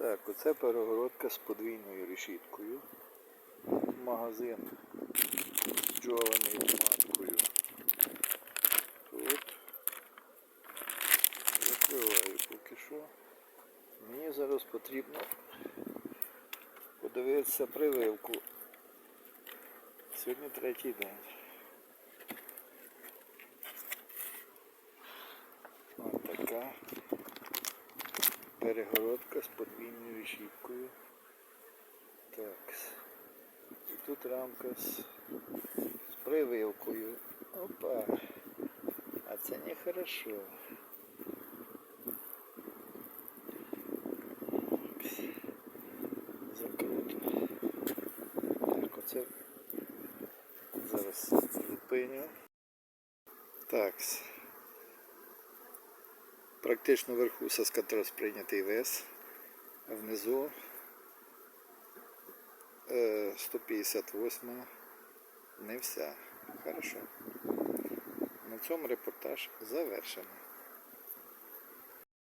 Так, оце перегородка з подвійною решіткою. Магазин з маткою. Тут закриваю поки що. Мені зараз потрібно подивитися прививку. Сьогодні третій день. Ось така перегородка з подвійною решіткою. Так. І тут рамка з, з прививкою. Опа. А це не хорошо. Закруто. Так, оце зараз зупиню. Так. Практично вверху соскотрос прийнятий вес, внизу е, 158 не вся. Хорошо. На цьому репортаж завершено.